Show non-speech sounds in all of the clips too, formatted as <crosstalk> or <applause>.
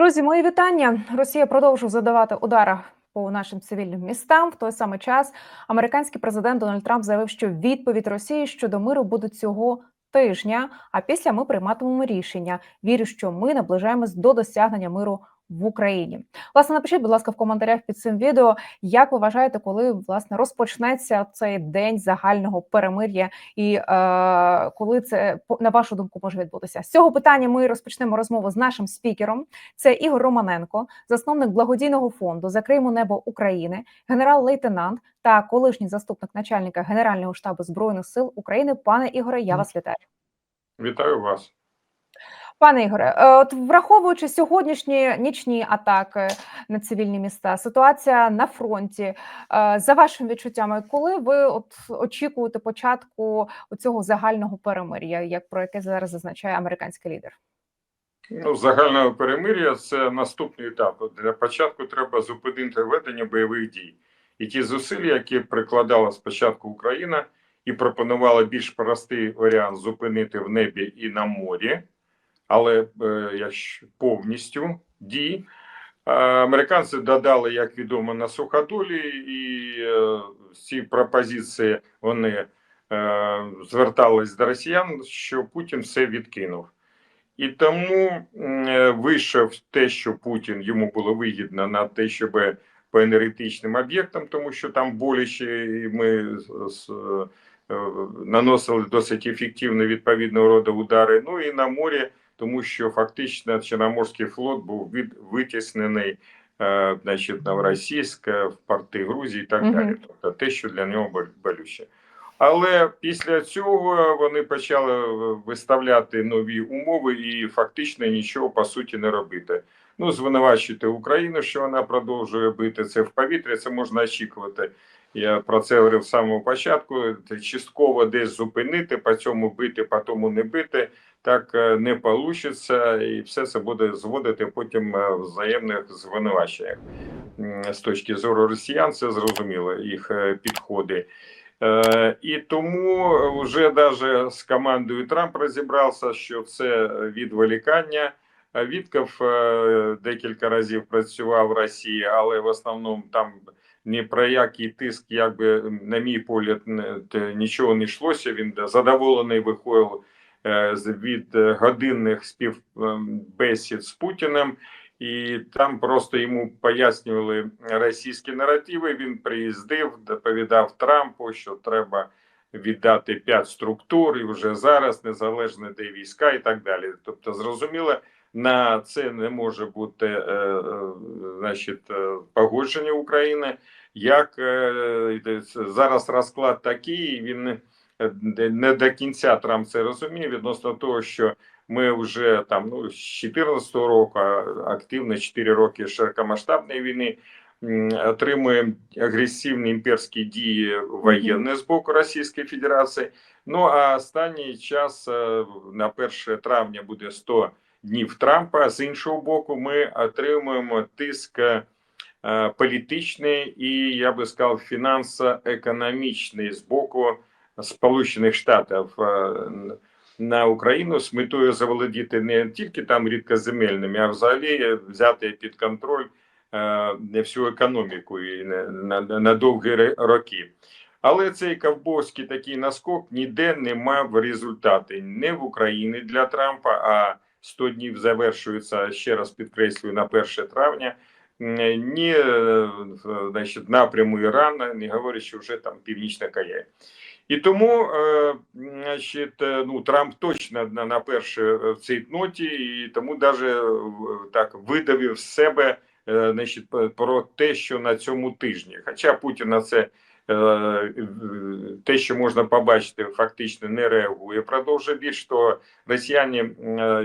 Друзі, мої вітання. Росія продовжує задавати удари по нашим цивільним містам. В той самий час американський президент Дональд Трамп заявив, що відповідь Росії щодо миру буде цього тижня. А після ми прийматимемо рішення. Вірю, що ми наближаємось до досягнення миру в Україні. Власне, напишіть, будь ласка, в коментарях під цим відео, як ви вважаєте, коли власне розпочнеться цей день загального перемир'я, і е, коли це на вашу думку може відбутися? З цього питання ми розпочнемо розмову з нашим спікером. Це Ігор Романенко, засновник благодійного фонду Закриємо небо України, генерал-лейтенант та колишній заступник начальника Генерального штабу збройних сил України. Пане Ігоре, я вас вітаю. Вітаю вас. Пане Ігоре, е, от враховуючи сьогоднішні нічні атаки на цивільні міста, ситуація на фронті, е, за вашими відчуттями, коли ви от очікуєте початку цього загального перемир'я, як про яке зараз зазначає американський лідер? Ну, загальне перемир'я це наступний етап. Для початку треба зупинити ведення бойових дій. І ті зусилля, які прикладала спочатку Україна і пропонувала більш простий варіант зупинити в небі і на морі, але е, якщо повністю дій. Е, Американці додали, як відомо, на суходолі, і е, ці пропозиції вони е, звертались до росіян, що Путін все відкинув. І тому е, вийшов те, що Путін йому було вигідно на те, щоб по енергетичним об'єктам, тому що там боляче, і ми е, наносили досить ефективно відповідного роду удари. Ну і на морі, тому що фактично Чорноморський флот був від витіснений. е, Значить, Новоросійськ, в порти Грузії і так Мгм. далі. Тобто те, що для нього болюче. Але після цього вони почали е, виставляти нові умови і фактично нічого по суті не робити. Ну, звинувачувати Україну, що вона продовжує бити це в повітря. Це можна очікувати. Я про це говорив з самого початку. Частково десь зупинити, по цьому бити, по тому не бити. Так е, не вийде, і все це буде зводити потім е, в взаємних звинуваченнях. З точки зору росіян, це зрозуміло їх е, підходи. Е, І тому вже навіть з командою Трамп розібрався, що це відволікання. Вітков е, декілька разів працював в Росії, але в основному там ні про який тиск, якби на мій погляд, нічого не йшлося. Він задоволений виходив е, від е, годинних співбесід з Путіним. І там просто йому пояснювали російські наративи. Він приїздив, доповідав Трампу, що треба віддати п'ять структур, і вже зараз незалежно де війська, і так далі. Тобто, зрозуміло, на це не може бути е, е, значить, е, погодження України. Як е, зараз розклад такий, він не- до кінця Трамп це розуміє відносно того, що ми вже там ну з 14 року активно 4 роки широкомасштабної війни отримуємо агресивні імперські дії воєнні з боку Російської Федерації. Ну а останній час е, на 1 травня буде 100 днів Трампа. З іншого боку, ми отримуємо тиск е, політичний і я би сказав фінансово-економічний з боку Сполучених Штатів. е, на Україну з метою заволодіти не тільки там рідкоземельними, а взагалі взяти під контроль е, всю економіку і на, довгі роки. Але цей ковбойський такий наскок ніде не мав результати не в Україні для Трампа, а 100 днів завершується ще раз підкреслюю на 1 травня. Ні е, значить, напряму Ірану, не говорячи вже там Північна Корея. І тому, е, значить, е, ну Трамп точно на, на першій е, в цій ноті, і тому даже е, так видавив з себе значить, про те, що на цьому тижні. Хоча Путін на це те, що можна побачити, фактично не реагує. Продовжує більш того, росіяни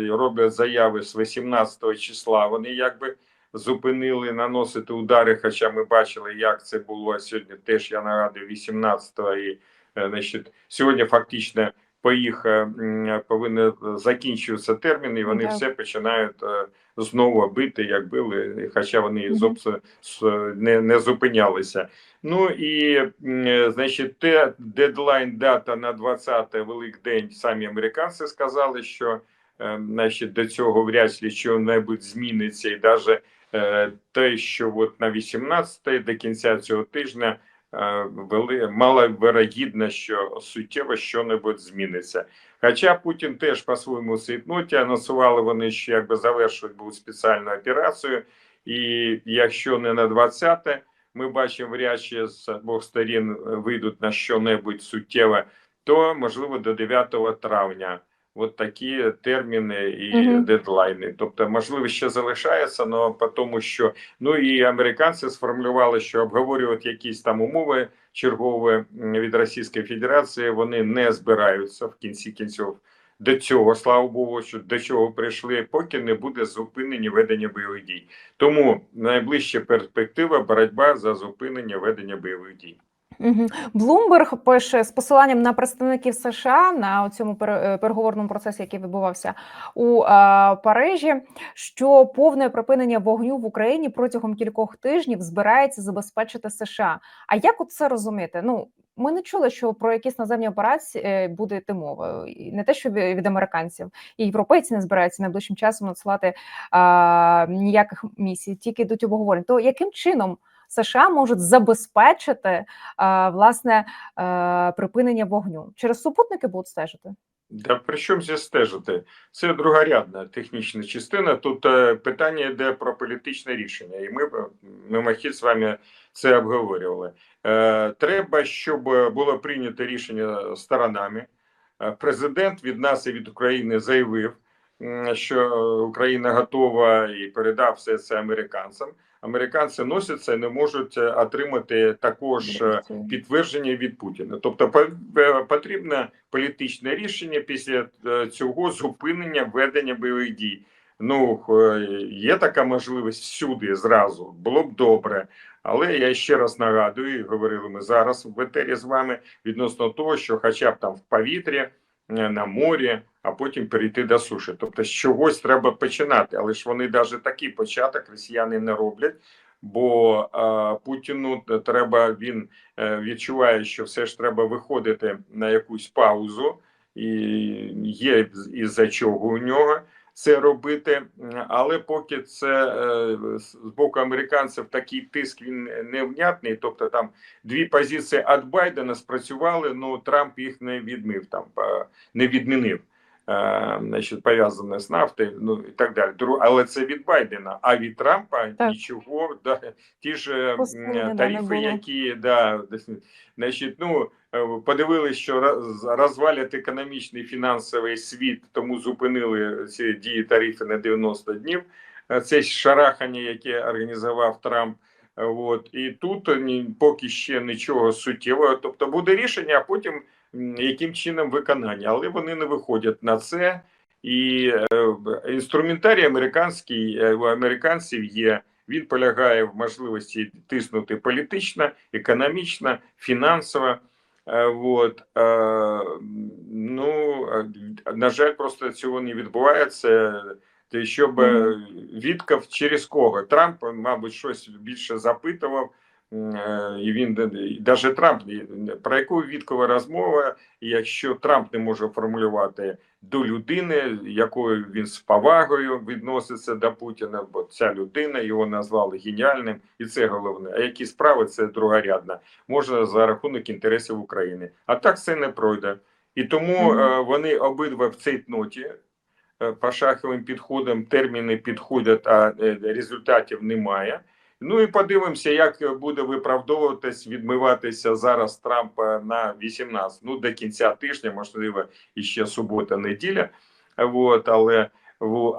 роблять заяви з 18 числа. Вони якби зупинили наносити удари. Хоча ми бачили, як це було сьогодні. Теж я нагадую, 18 і Значить, сьогодні фактично по їх е, м, повинні закінчуватися терміни, і вони Так. все починають е, знову бити, як били, хоча вони зовсім не, не зупинялися. Ну і е, значить, те дедлайн дата на 20 Великдень. Самі американці сказали, що е, значить, до цього вряд ли що-небудь зміниться, і навіть е, те, що от на 18 до кінця цього тижня е, вели маловирогідно, що суттєво що-небудь зміниться. Хоча Путін теж по-своєму цейтноті анонсували вони, що якби завершують будуть спеціальну операцію, і якщо не на 20 ми бачимо вряд чи з обох сторін вийдуть на що-небудь суттєве, то можливо до 9 травня. От такі терміни і Мгм. дедлайни. Тобто, можливо, ще залишається, але по тому, що ну і американці сформулювали, що обговорювати якісь там умови чергові від Російської Федерації вони не збираються в кінці кінців. До цього, слава Богу, що до чого прийшли, поки не буде зупинення ведення бойових дій. Тому найближча перспектива боротьба за зупинення ведення бойових дій. Блумберг пише з посиланням на представників США на цьому е, переговорному процесі, який відбувався у е, Парижі, що повне припинення вогню в Україні протягом кількох тижнів збирається забезпечити США. А як от це розуміти? Ну ми не чули, що про якісь наземні операції е, буде йти мова. Не те, що від американців, і європейці не збираються найближчим часом надсилати е, ніяких місій, тільки йдуть обговорень. То яким чином? США можуть забезпечити е, власне е, припинення вогню через супутники будуть стежити. Да при чому здесь стежити? Це другорядна технічна частина. Тут е, питання йде про політичне рішення, і ми мимохід з вами це обговорювали. Треба, щоб було прийнято рішення сторонами. Президент від нас і від України заявив, що Україна готова і передав все це американцям. Американці носяться і не можуть е, отримати також. е, підтвердження від Путіна. Тобто е, потрібне політичне рішення після цього зупинення ведення бойових дій. Ну є така можливість всюди зразу, було б добре. Але я ще раз нагадую, і говорили ми зараз в етері з вами відносно того, що хоча б там в повітрі, на морі, а потім перейти до суші. Тобто з чогось треба починати, але ж вони навіть такий початок росіяни не роблять. Бо е, Путіну треба він е, відчуває, що все ж треба виходити на якусь паузу, і є із за чого у нього це робити. Але поки це е, з боку американців такий тиск він невнятний. Тобто там дві позиції від Байдена спрацювали, ну Трамп їх не відмив там, не відмінив. Е, Значить, пов'язане з нафтою, ну і так далі. Але це від Байдена. А від Трампа Так. нічого, да, ті ж е, не тарифи, які да, значить, ну е, подивилися, що роз- розвалять економічний фінансовий світ, тому зупинили ці дії тарифи на 90 днів. Це шарахання, яке організував Трамп. От і тут ні, поки ще нічого суттєвого. Тобто буде рішення, а потім яким чином виконання, але вони не виходять на це. І е, інструментарій американський е, у американців є. Він полягає в можливості тиснути політично, економічно, фінансово. Е, Вот. Е, Ну, на жаль, просто цього не відбувається. Щоб відкав через кого? Трамп, мабуть, щось більше запитував. Е, І він навіть Трамп про яку відкова розмова, якщо Трамп не може формулювати до людини, якою він з повагою відноситься до Путіна, бо ця людина його назвали геніальним, і це головне. А які справи це другорядна, можна за рахунок інтересів України. А так це не пройде. І тому Мгм. е, вони обидва в цій ноті е, по шаховим підходам терміни підходять, а результатів немає. Ну і подивимося, як буде виправдовуватись, відмиватися зараз Трампа на 18, ну до кінця тижня, можливо, і ще субота, неділя. От, але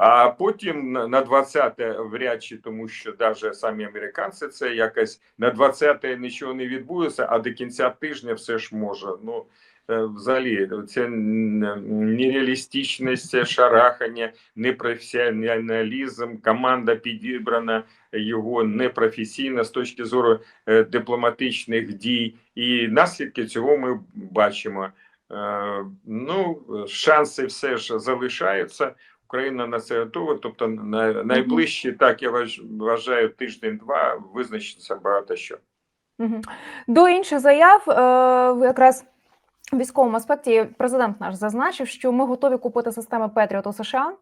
а потім на- на 20 вряд чи, тому що навіть самі американці це якось на 20 нічого не відбудеться, а до кінця тижня все ж може. Ну е, взагалі, це н- нереалістичність, шарахання, непрофесіоналізм, команда підібрана його непрофесійно з точки зору е, дипломатичних дій, і наслідки цього ми бачимо. Е, Ну, шанси все ж залишаються. Україна на це готова. Тобто, на найближчі, так я вваж- вважаю, тиждень-два визначиться багато що. До інших заяв, е, якраз військовому аспекті президент наш зазначив, що ми готові купити системи Петріот у США.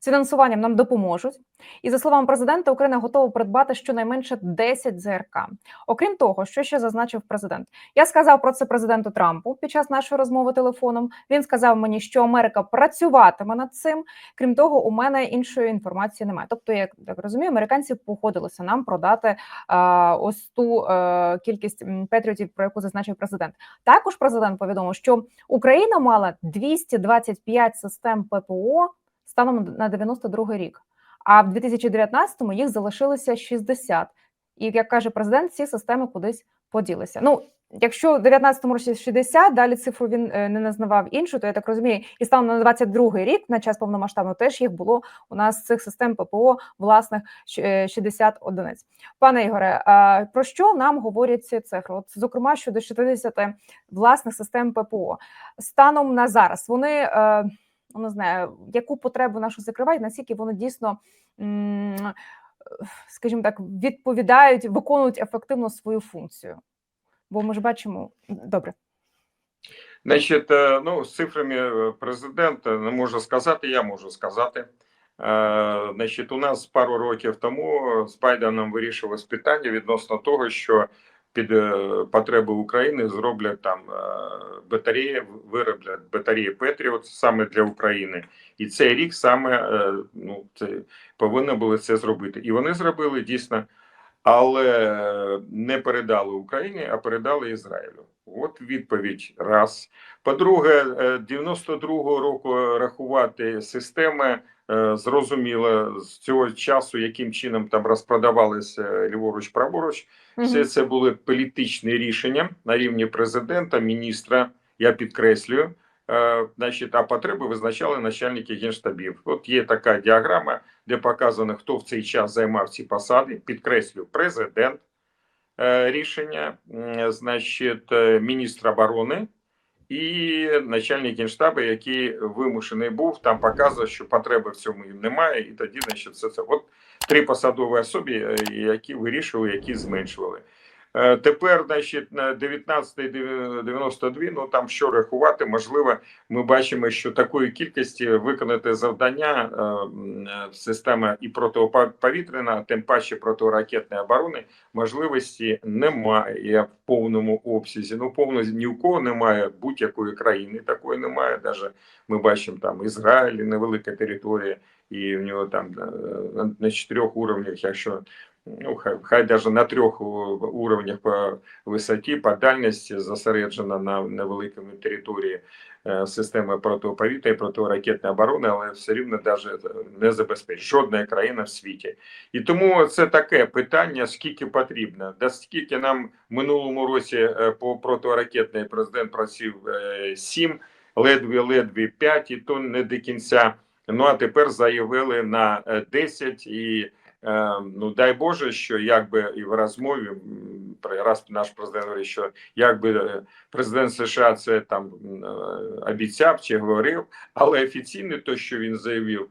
З фінансуванням нам допоможуть. І за словами президента, Україна готова придбати щонайменше 10 ЗРК. Окрім того, що ще зазначив президент, я сказав про це президенту Трампу під час нашої розмови телефоном. Він сказав мені, що Америка працюватиме над цим. Крім того, у мене іншої інформації немає. Тобто, як так розумію, американці погодилися нам продати е, ось ту е, кількість м, патріотів, про яку зазначив президент. Також президент повідомив, що Україна мала 225 систем ППО станом на 92 рік. А в 2019-му їх залишилося 60. І як каже президент, ці системи кудись поділися. Ну, якщо в 19-му році 60, далі цифру він е, не назвав іншу, то я так розумію, і станом на 22-й рік, на час повномасштабного, теж їх було у нас цих систем ППО власних щ- е, 60 одиниць. Пане Ігоре, про що нам говорять ці цифри? От, зокрема, щодо 60 власних систем ППО станом на зараз вони е, ну, не знаю, яку потребу нашу закривають, наскільки вони дійсно, скажімо так, відповідають, виконують ефективно свою функцію. Бо ми ж бачимо добре. Значить, е, ну, з цифрами е, президента не можу сказати, я можу сказати. Е, Значить, у нас пару років тому з Байденом вирішилось питання відносно того, що під потреби України зроблять там батареї, вироблять батареї Петріот саме для України. І цей рік саме ну, це повинні були це зробити. І вони зробили дійсно, але не передали Україні, а передали Ізраїлю. От відповідь раз. По-друге, е, 92-го року рахувати системи е, зрозуміло з цього часу, яким чином там розпродавалися ліворуч праворуч. Все це були політичні рішення на рівні президента, міністра. Я підкреслюю. Е, Значить, а потреби визначали начальники генштабів. От є така діаграма, де показано, хто в цей час займав ці посади. Підкреслюю, президент е, рішення, значить, е, міністр оборони і начальник генштабу, який вимушений був, там показує, що потреби в цьому їм немає, і тоді, значить, все це. От три посадові особи, які вирішували, які зменшували. Е, Тепер, значить, на 19-92, ну там що рахувати, можливо, ми бачимо, що такої кількості виконати завдання е, е, система і протиповітряна, тим паче протиракетної оборони, можливості немає в повному обсязі. Ну, повно ні у кого немає будь-якої країни, такої немає. Даже ми бачимо там Ізраїль, невелика територія, і в нього там на чотирьох уровнях, якщо ну хай, хай даже на трьох уровнях по висоті, по дальності зосереджена на невеликому території е, системи протиповітря протиракетної оборони, але все рівно даже не забезпечить жодна країна в світі. І тому це таке питання: скільки потрібно, да скільки нам в минулому році е, по протиракетній президент просив е, сім, ледве-ледве п'ять, і то не до кінця. Ну а тепер заявили на е, 10 і. Е, Ну дай Боже, що якби і в розмові раз наш президент говорить, що якби е, президент США це там е, обіцяв чи говорив, але офіційно то, що він заявив,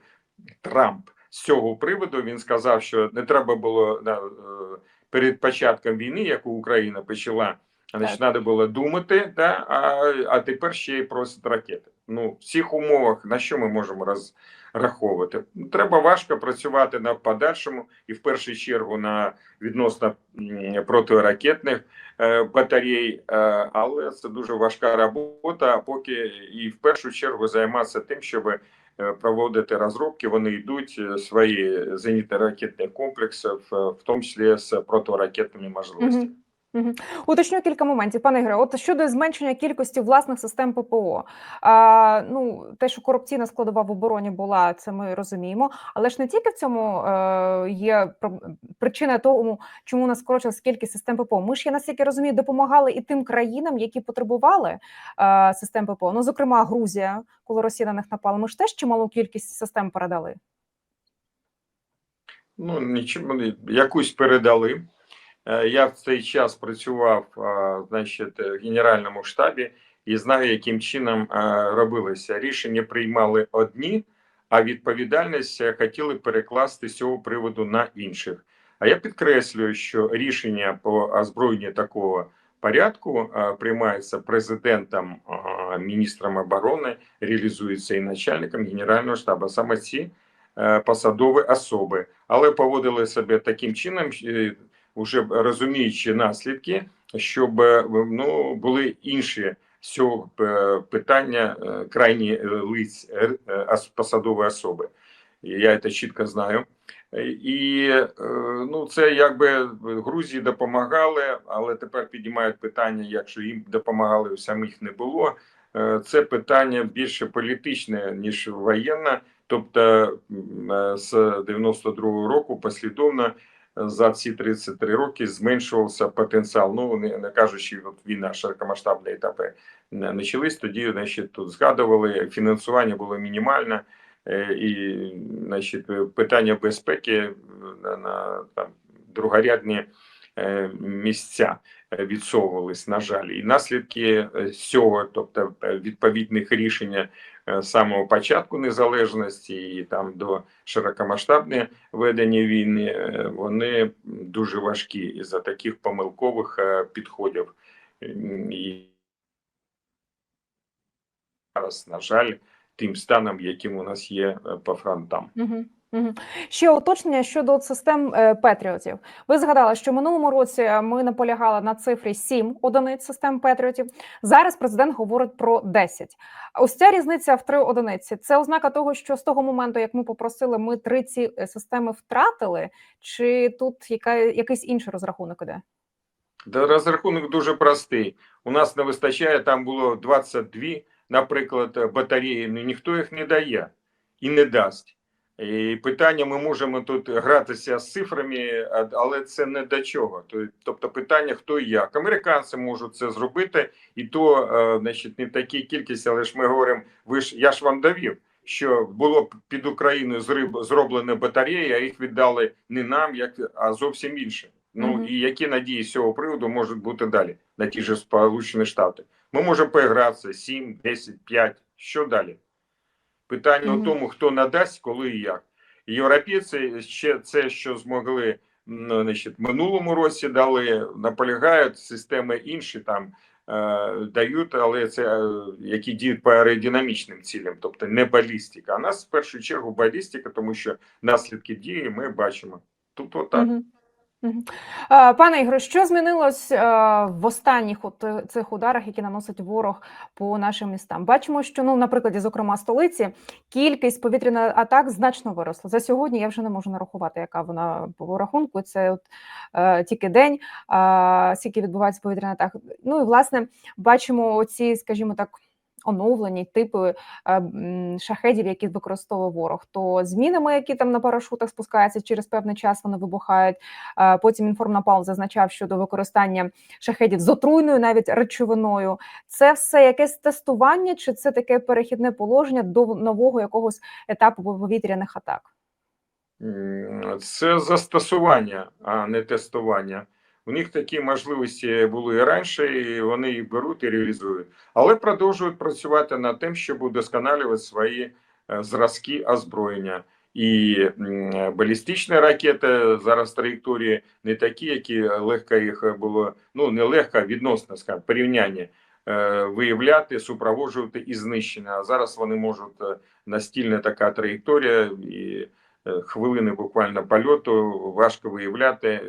Трамп з цього приводу він сказав, що не треба було на, е, перед початком війни, яку Україна почала, значить, треба було думати, да, а, а тепер ще й просить ракети. Ну, в цих умовах на що ми можемо розраховувати? Треба важко працювати на подальшому і в першу чергу на відносно протиракетних е, батарей, е, але це дуже важка робота. Поки і в першу чергу займатися тим, щоб е, проводити розробки, вони йдуть свої зенітно-ракетні комплекси, в тому числі з протиракетними можливостями. Уточню кілька моментів, пане Ігоре. От щодо зменшення кількості власних систем ППО, а, ну те, що корупційна складова в обороні була, це ми розуміємо. Але ж не тільки в цьому е, є причина того, чому нас скорочилась кількість систем ППО. Ми ж я наскільки розумію, допомагали і тим країнам, які потребували е, систем ППО. Ну, зокрема, Грузія, коли Росія на них напала. Ми ж теж чималу кількість систем передали. Ну, нічим вони якусь передали. Е, Я в цей час працював значить, в Генеральному штабі і знаю, яким чином а, робилося. Рішення приймали одні, а відповідальність е, хотіли перекласти з цього приводу на інших. А я підкреслюю, що рішення по озброєнню такого порядку е, приймається президентом, е, міністром оборони, реалізується і начальником Генерального штабу. Саме ці е, посадові особи, але поводили себе таким чином, е, вже розуміючи наслідки, щоб е, ну були інші цього е, питання е, крайні лиць е, особи. Я це чітко знаю. І ну це якби Грузії допомагали, але тепер піднімають питання, якщо їм допомагали, самих не було. Це питання більше політичне ніж воєнне. Тобто з 92-го року послідовно за ці 33 роки зменшувався потенціал. Ну не, не кажучи, от війна широкомасштабні етапи не почались. Тоді значить, тут згадували фінансування було мінімальне. Е, і значить, питання безпеки на, на там другорядні е, місця е, відсовувались, на жаль, і наслідки е, цього, тобто е, відповідних рішень е, з самого початку незалежності і там до широкомасштабне ведення війни, е, вони дуже важкі із за таких помилкових е, підходів. І зараз, на жаль, тим станом, яким у нас є е, по фронтам. Угу. Ще уточнення щодо систем е, Петріотів. Ви згадали, що минулому році е, ми наполягали на цифрі 7 одиниць систем Петріотів. Зараз президент говорить про 10. Ось ця різниця в 3 одиниці. Це ознака того, що з того моменту, як ми попросили, ми три ці е, системи втратили, чи тут яка, якийсь інший розрахунок іде? Розрахунок дуже простий. У нас не вистачає, там було 22, наприклад, батареї, ну ніхто їх не дає і не дасть. І питання, ми можемо тут гратися з цифрами, а- але це не до чого. Тобто питання, хто і як. Американці можуть це зробити, і то, е, значить, не такі кількість, але ж ми говоримо, ви ж я ж вам довів, що було під Україною зроблені батареї, а їх віддали не нам, як, а зовсім інше. Ну Мгм. і які надії з цього приводу можуть бути далі на ті ж Сполучені Штати? Ми можемо поігратися 7, 10, 5. Що далі? Питання Мгм. у тому, хто надасть, коли і як. Європейці ще це, що змогли ну, значить, минулому році дали, наполягають системи інші там е, дають, але це е, які діють по аеродинамічним цілям, тобто не балістика. А нас в першу чергу балістика, тому що наслідки дії ми бачимо. Тут отак. Мгм. Мгм. Е, Пане Ігоре, що змінилось е, в останніх е, цих ударах, які наносить ворог по нашим містам? Бачимо, що ну, на прикладі, зокрема, столиці, кількість повітряних атак значно виросла. За сьогодні я вже не можу нарахувати, яка вона по рахунку. Це от тільки день, скільки відбувається повітряних атак. Ну і власне бачимо оці, скажімо так. Оновлені типи е, шахедів, які використовує ворог, то з мінами, які там на парашутах спускаються через певний час, вони вибухають. Е, Потім інформнапал зазначав щодо використання шахедів з отруйною навіть речовиною. Це все якесь тестування, чи це таке перехідне положення до нового якогось етапу повітряних атак? Це застосування, а не тестування. У них такі можливості були і раніше, і вони їх беруть і реалізують, але продовжують працювати над тим, щоб удосконалювати свої е, зразки озброєння. І балістичні ракети зараз траєкторії не такі, які легко їх було, ну не легко, відносно скажімо, порівняння е, виявляти, супроводжувати і знищення. А зараз вони можуть е, настільна така траєкторія і е, хвилини буквально польоту важко виявляти,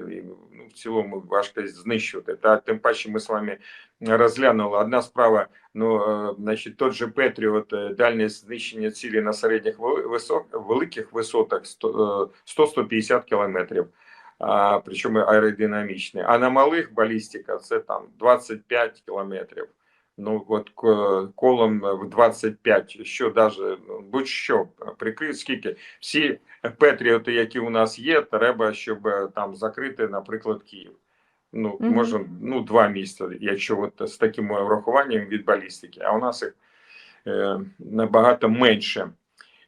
ну, в цілому важко знищувати. Та тим паче ми з вами розглянули. Одна справа, ну е, значить, тот же Петріот, е, дальність знищення цілі на середніх висок, великих висотах 100 е, 100-150 кілометрів. А, причому аеродинамічні. А на малих балістика це там 25 кілометрів. Ну от колом в 25, що даже ну, будь-що прикрити скільки всі Петріоти, які у нас є, треба, щоб е, там закрити, наприклад, Київ. Ну, Мгм. може, ну, два місця, якщо от з таким врахуванням від балістики, а у нас їх е, набагато менше.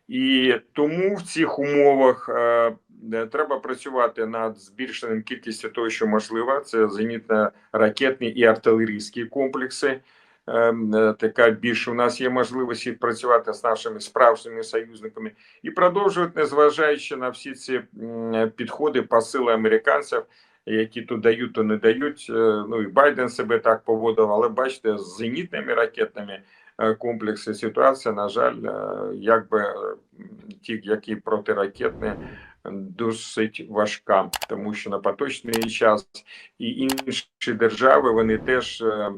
І тому в цих умовах е, е, треба працювати над збільшенням кількістю того, що можливо. Це зенітно-ракетні і артилерійські комплекси. Ем, е, Така більше у нас є можливості працювати з нашими справжніми союзниками і продовжувати, незважаючи на всі ці підходи, посили американців, які то дають, то не дають. Е, Ну і Байден себе так поводив, але бачите, з зенітними ракетними е, комплекси ситуація, на жаль, якби ті, які протиракетні, досить важка, тому що на поточний час і інші держави вони теж е,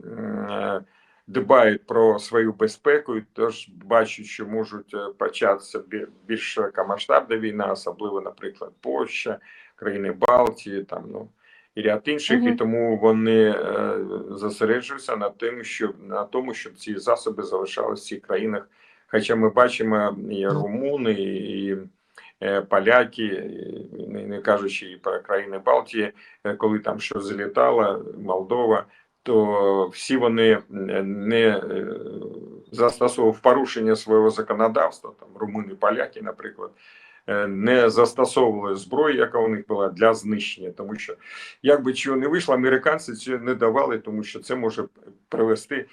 дбають про свою безпеку, і тож бачать, що можуть е, початися більш широкомасштабна війна, особливо, наприклад, Польща, країни Балтії, там ну і ряд інших, і тому вони е, зосереджуються на тим, щоб на тому, щоб ці засоби залишалися в цих країнах. Хоча ми бачимо і румуни, і е, поляки, і, не, кажучи і про країни Балтії, е, коли там щось залітало, Молдова, то всі вони не е, застосовував порушення свого законодавства, там румуни, поляки, наприклад, е, не застосовували зброю, яка у них була для знищення, тому що як би чого не вийшло, американці це не давали, тому що це може привести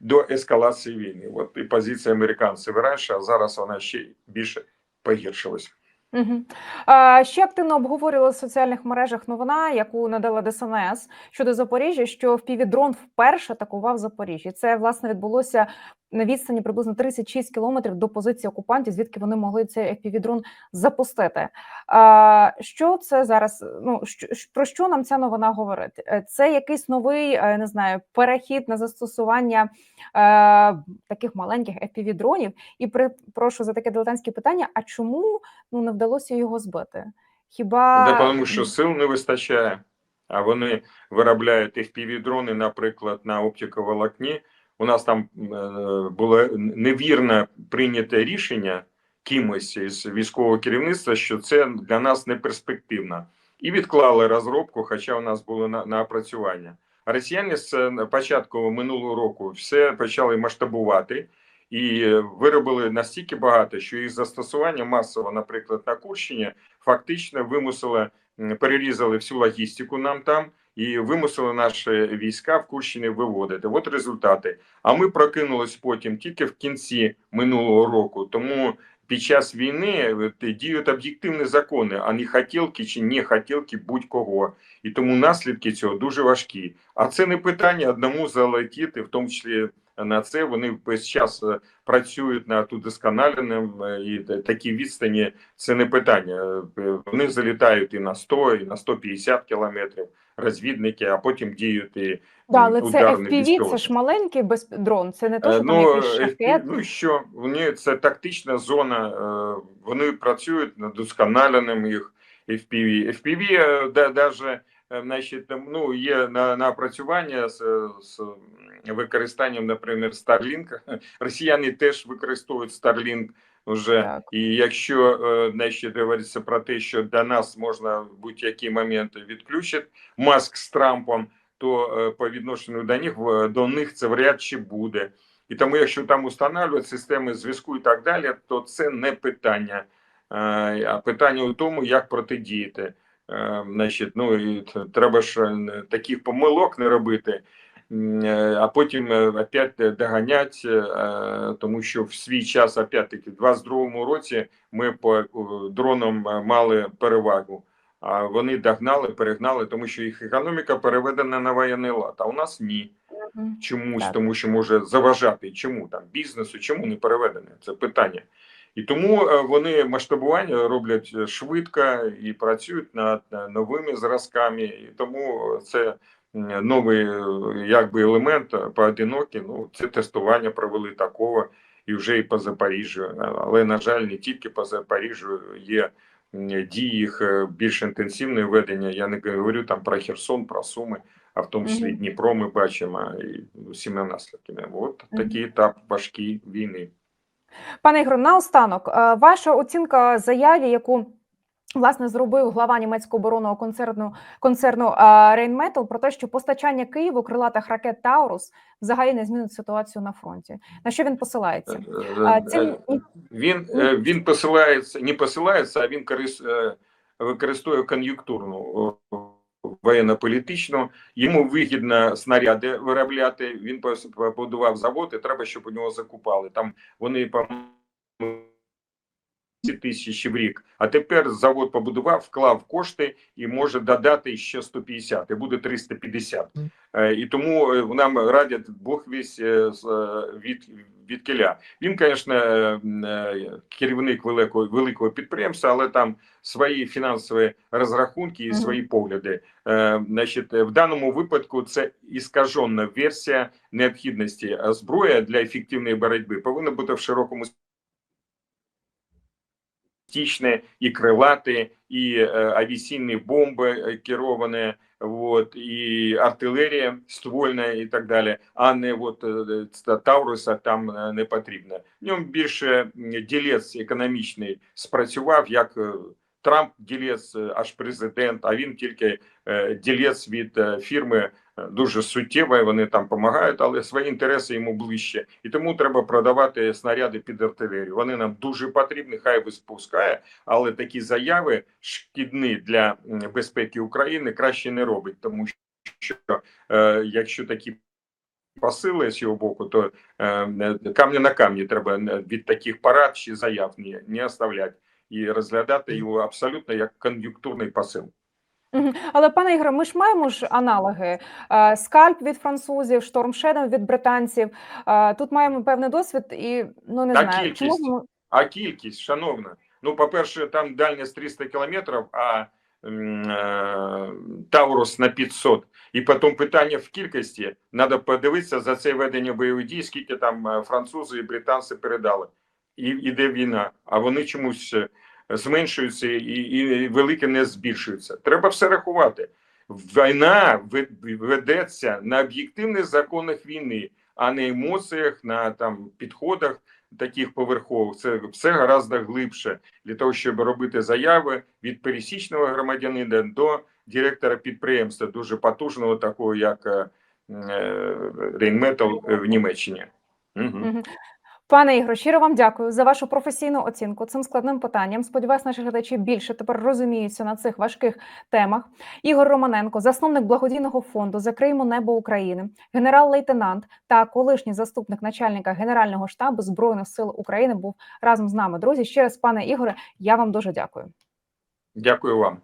до ескалації війни. От і позиція американців раніше, а зараз вона ще більше погіршилась. Угу. Ще активно обговорювали в соціальних мережах новина, яку надала ДСНС щодо Запоріжжя, що впівдрон вперше атакував Запоріжжя. Це власне відбулося на відстані приблизно 36 кілометрів до позиції окупантів, звідки вони могли цей FPV-дрон запустити. А, що це зараз? Ну що, про що нам ця новина говорить? Е, Це якийсь новий, е, не знаю, перехід на застосування е, таких маленьких FPV-дронів. І при прошу за таке дилетантське питання: а чому ну не вдалося його збити? Хіба Да, тому що сил не вистачає, а вони виробляють FPV-дрони, наприклад, на оптиковолокні. У нас там е, було невірно прийняте рішення кимось із військового керівництва, що це для нас не перспективно. І відклали розробку, хоча у нас було на, на опрацювання. А росіяни з е, початку минулого року все почали масштабувати і виробили настільки багато, що їх застосування масово, наприклад, на Курщині, фактично вимусило перерізали всю логістику нам там і вимусили наші війська в Курщині виводити. От результати. А ми прокинулись потім тільки в кінці минулого року. Тому під час війни от, діють об'єктивні закони, а не хотілки чи не хотілки будь-кого. І тому наслідки цього дуже важкі. А це не питання одному залетіти, в тому числі на це. Вони весь час е, працюють над удосконаленням е, і такі відстані. Це не питання. Е, Вони залітають і на 100, і на 150 кілометрів. Розвідники, а потім діють і да, але це FPV, це ж маленький бездрон, це не то, Е, що там Ну, якийсь FPV, шахет. ну що, вони це тактична зона. е, Вони працюють над удосконаленням їх FPV. FPV, е, да, даже, значить, ну, є на, на опрацювання з, з використанням, наприклад, Starlink. <laughs> Росіяни теж використовують Starlink вже. Так. І якщо е, значить, говориться про те, що до нас можна в будь-які моменти відключити Маск з Трампом, то е, по відношенню до них до них це вряд чи буде. І тому, якщо там установлюють системи зв'язку і так далі, то це не питання. Е, А питання у тому, як протидіяти. Е, Значить, ну і треба ж е, таких помилок не робити, а потім е, опять доганять, е, тому що в свій час, опять-таки, в 22-му році ми по е, дронам е, мали перевагу. А вони догнали, перегнали, тому що їх економіка переведена на воєнний лад. А у нас ні чомусь, Так. тому що може заважати. Чому там бізнесу, чому не переведене? Це питання. І тому е, вони масштабування роблять е, швидко і працюють над е, новими зразками. І тому це новий е, якби елемент е, поодинокі. Ну це тестування провели такого і вже і по Запоріжжю. Але на жаль, не тільки по Запоріжжю є дії їх е, більш інтенсивне ведення. Я не говорю там про Херсон, про Суми а в тому числі Дніпро ми бачимо і усіма наслідками. От такий етап важкий війни. Пане Ігорю, наостанок, е, ваша оцінка заяві, яку власне зробив глава німецького оборонного концерну концерну е, Rheinmetall про те, що постачання Києву крилатих ракет Таурус взагалі не змінить ситуацію на фронті. На що він посилається? А, Е, ці- Він, е, він посилається, не посилається, а він корис, е, використовує кон'юнктурну е, воєнно-політичну. Йому вигідно снаряди виробляти. Він побудував завод, і треба, щоб у нього закупали. Там вони по тисяч в рік. А тепер завод побудував, вклав кошти і може додати ще 150, і буде 350. Е, І тому е, нам радять Бог весь е, від, від кіля. Він, звісно, керівник великого, великого підприємства, але там свої фінансові розрахунки і свої погляди. Значить, в даному випадку це іскажена версія необхідності. А зброя для ефективної боротьби повинна бути в широкому стічне і крилати, і е, авіаційні бомби е, керовані, вот, і артилерія ствольна і так далі, а не от е, Тауруса там не потрібно. В ньому більше ділець економічний спрацював, як Трамп ділець е, аж президент, а він тільки е, ділець від е, фірми дуже суттєвої, вони там допомагають, але свої інтереси йому ближче. І тому треба продавати снаряди під артилерію. Вони нам дуже потрібні, хай спускає, але такі заяви шкідні для безпеки України краще не робить, тому що якщо такі посили з його боку, то е, камня на камні треба від таких парад чи заяв не, не оставляти і розглядати його абсолютно як кон'юнктурний посил. Але пане Ігоре, ми ж маємо ж аналоги: Е, скальп від французів, Шторм Shadow від британців. Е, Тут маємо певний досвід, і ну не Та знаю, кількість. можемо А кількість, шановна. Ну, по-перше, там дальність 300 кілометрів, а е, Таурус на 500. І потім питання в кількості. Треба подивитися за це ведення бойових дій, скільки там французи і британці передали. І іде війна, а вони чомусь е, зменшуються і, і велике не збільшується. Треба все рахувати. Війна ведеться на об'єктивних законах війни, а не емоціях, на там підходах таких поверхових. Це все гораздо глибше для того, щоб робити заяви від пересічного громадянина до директора підприємства, дуже потужного, такого як е, е, Рейнметал в Німеччині. Угу. Пане Ігоре, щиро вам дякую за вашу професійну оцінку цим складним питанням. Сподіваюсь, наші глядачі більше тепер розуміються на цих важких темах. Ігор Романенко, засновник благодійного фонду Закриємо небо України, генерал-лейтенант та колишній заступник начальника Генерального штабу Збройних сил України, був разом з нами. Друзі, ще раз, пане Ігоре, я вам дуже дякую. Дякую вам.